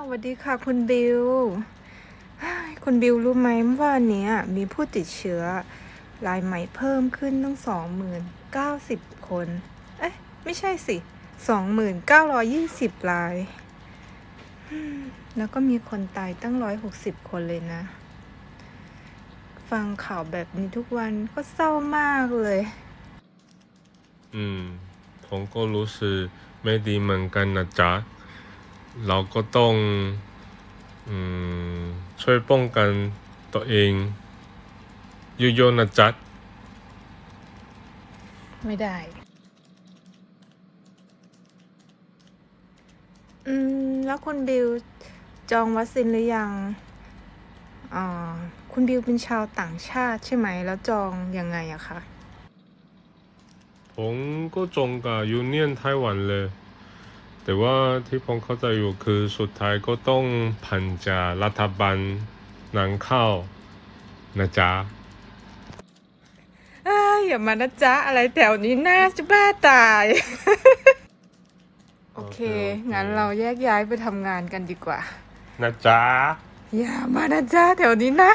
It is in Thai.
สวัสดีค่ะคุณบิว คุณบิวรู้ไหมว่าเนี้ยมีผู้ติดเชื้อรายใหม่เพิ่มขึ้นตั้งสองหมื่นเก้าสิบคน เอ๊ะ ไม่ใช่สิสองหมื่นเก้าร้อยี่สิบราย แล้วก็มีคนตายตั้งร้อยหกสิบคนเลยนะ ฟังข่าวแบบนี้ทุกวันก็เศร้ามากเลย อืม ผมก็รู้สึกไม่ดีเหมือนกันนะจ๊ะ เราก็ต้องอืมช่วยป้องกันตัวเองเยอะๆนะจ๊ะไม่ได้ อืม แล้วคุณบิวจองวัคซีนหรือยังอ่าคุณบิวเป็นชาวต่างชาติใช่ไหม แล้วจองยังไงอะคะ ผมก็จงกับยูเนียนไต้หวันเลย แต่ว่าที่ผมเข้าใจอยู่คือสุดท้ายก็ต้องผ่านจากรัฐบาลนำเข้านะจ๊ะเอ้ยอย่ามานะจ๊ะ อะไรแถวนี้น่าจะบ้าตายโอเคโอเค งั้นเราแยกย้ายไปทำงานกันดีกว่า นะจ๊ะ อย่ามานะจ๊ะ แถวนี้นะ